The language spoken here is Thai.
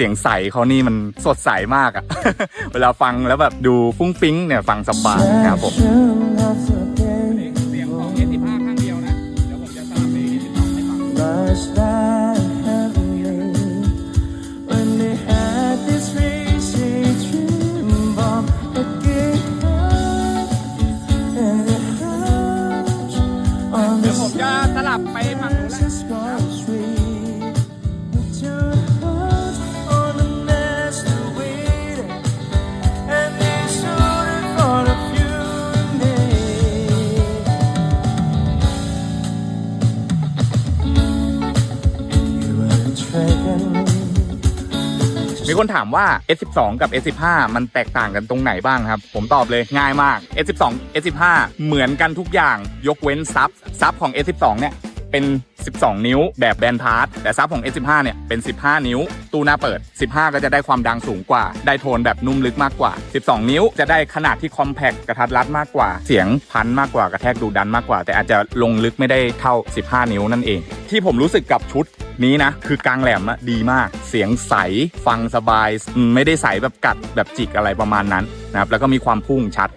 สียงใสเขานี่มันสดใสมากอะ เวลาฟังแล้วแบบดูฟุ้งฟิ้งเนี่ยฟังสบายนะครับผมเสียงของ S15 ข้างเดียวนะ เดี๋ยวผมจะสลับไป S12 ให้ฟัง Much that heavenly when they had this racing dream bomb again and it hurts on เดี๋ยวผมจะสลับไปฝั่งนู้นแล้ว มีคนถามว่า S12 กับ S15 มันแตกต่างกันตรงไหนบ้างครับ ผมตอบเลยง่ายมาก S12 S15 เหมือนกันทุกอย่างยกเว้นซับซับของ S12 เนี่ย เป็น 12 นิ้วแบบแบนพาร์ทแต่ซับของ S15 เนี่ยเป็น 15 นิ้ว ตู้หน้าเปิด 15 ก็จะได้ความดังสูงกว่า ได้โทนแบบนุ่มลึกมากกว่า 12 นิ้วจะได้ขนาดที่คอมแพคกระทัดรัดมากกว่า เสียงพันมากกว่ากระแทกดูดันมากกว่า แต่อาจจะลงลึกไม่ได้เท่า 15 นิ้วนั่นเอง ที่ผมรู้สึกกับชุดนี้นะ คือกลางแหลมอะดีมาก เสียงใสฟังสบายไม่ได้ใสแบบกัดแบบจิกอะไรประมาณนั้นนะครับแล้วก็มีความพุ่งชัด